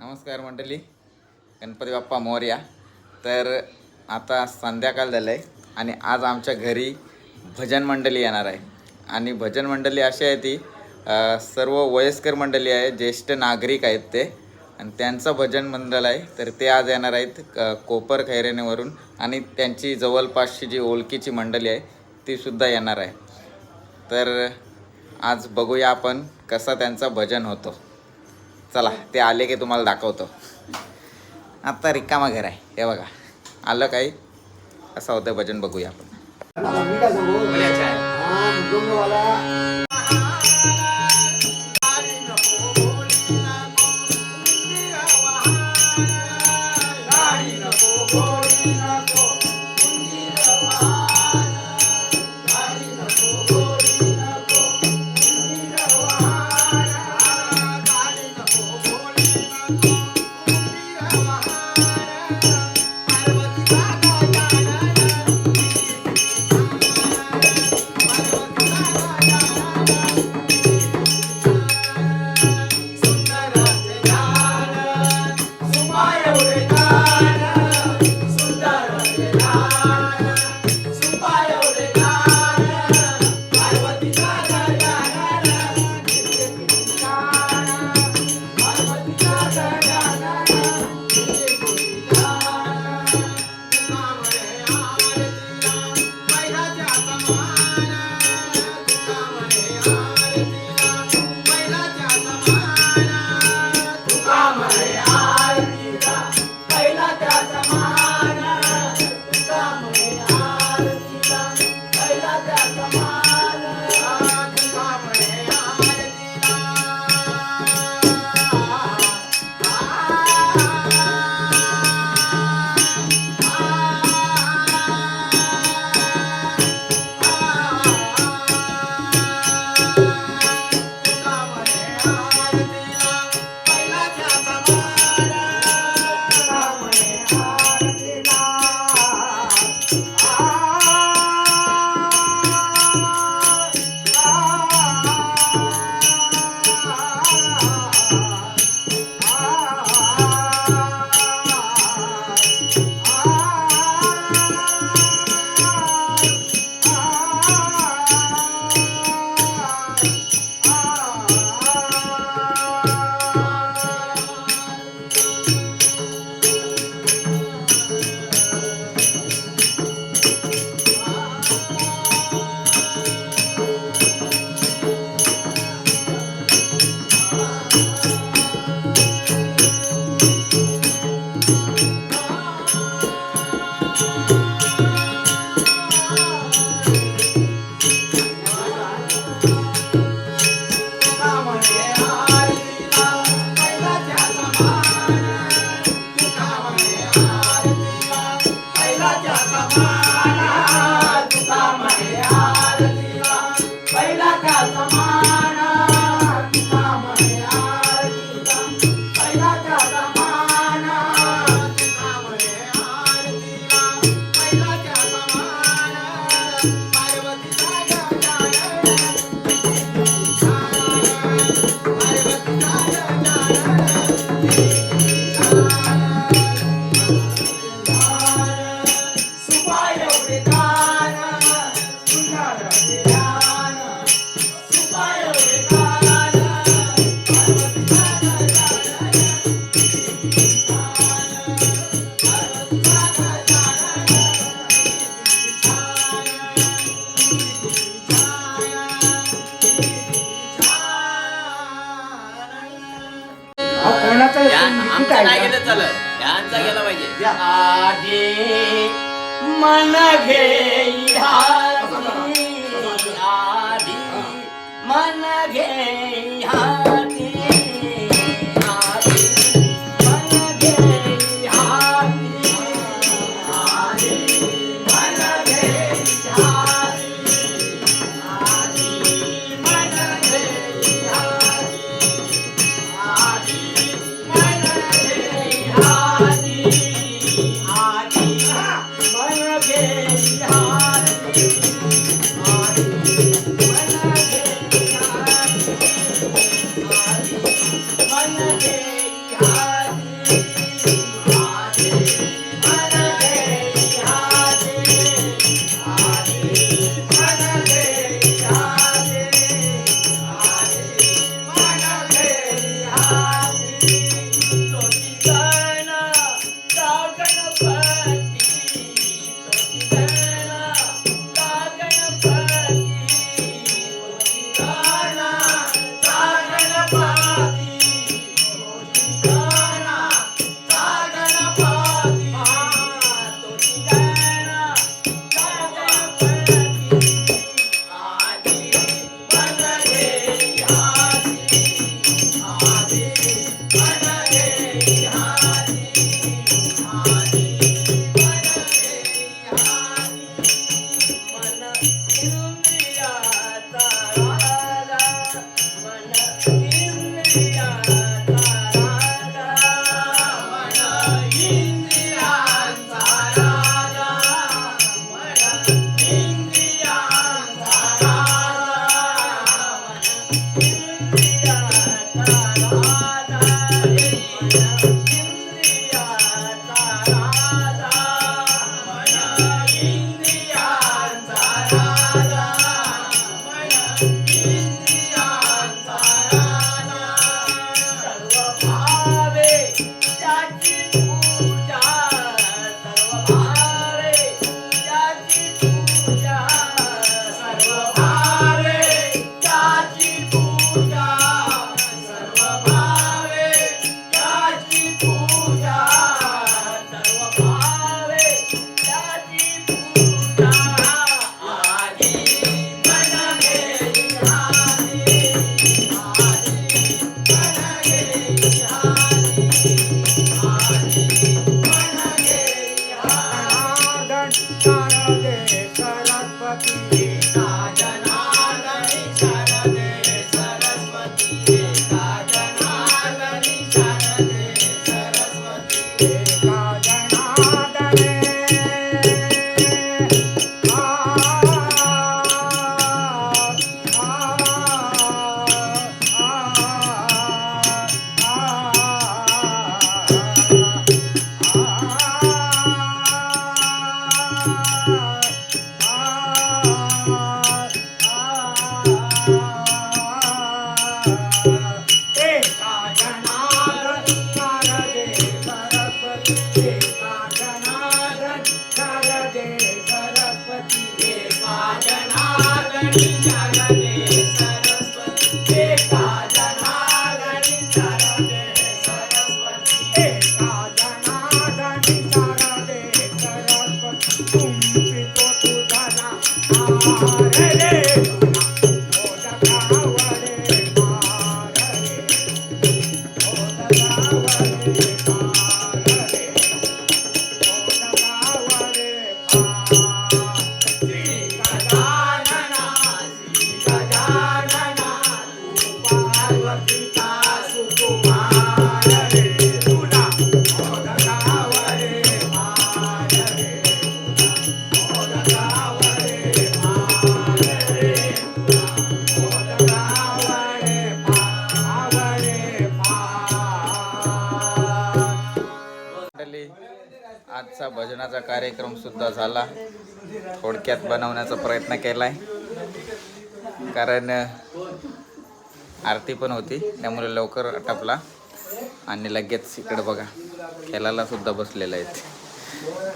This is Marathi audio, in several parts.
नमस्कार मंडळी. गणपती बाप्पा मोर्या तर आता संध्याकाळ झालं आहे आणि आज आमच्या घरी भजन मंडळी येणार आहे. आणि भजन मंडळी अशी आहे ती सर्व वयस्कर मंडळी आहे ज्येष्ठ नागरिक आहेत ते. आणि त्यांचं भजन मंडळ आहे. तर ते आज येणार आहेत कोपर खैरेनेवरून आणि त्यांची जवळपासची जी ओळखीची मंडळी आहे ती सुद्धा येणार आहे. तर आज बघूया आपण कसा त्यांचा भजन होतो. चला ते आले की तुम्हाला दाखवतो. आता रिकामा घर आहे हे बघा. आलं काही? कसं होतं भजन बघूया आपण. नाही का? गेलं पाहिजे. मन घे आधी मन Thank you. आजचा भजनाचा कार्यक्रम सुद्धा झाला. थोडक्यात बनवण्याचा प्रयत्न केला आहे कारण आरती पण होती. त्यामुळे लवकर आटपला आणि लगेच इकडं बघा खेळायला सुद्धा बसलेले आहेत.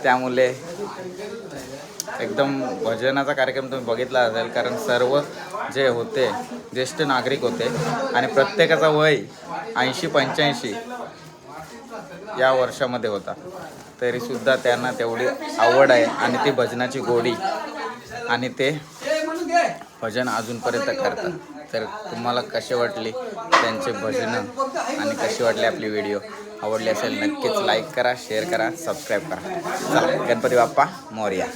त्यामुळे एकदम भजनाचा कार्यक्रम तुम्ही बघितला असेल कारण सर्व जे होते ज्येष्ठ नागरिक होते आणि प्रत्येकाचा वय ऐंशी पंच्याऐंशी या वर्षामध्ये होता. तरीसुद्धा त्यांना तेवढी आवड आहे आणि ती भजनाची गोडी आणि ते भजन अजूनपर्यंत करतात. तर तुम्हाला कसे वाटले त्यांचे भजनं आणि कसे वाटले आपली व्हिडिओ आवडली असेल नक्कीच लाईक करा शेअर करा सबस्क्राईब करा. चला गणपती बाप्पा मोर्या.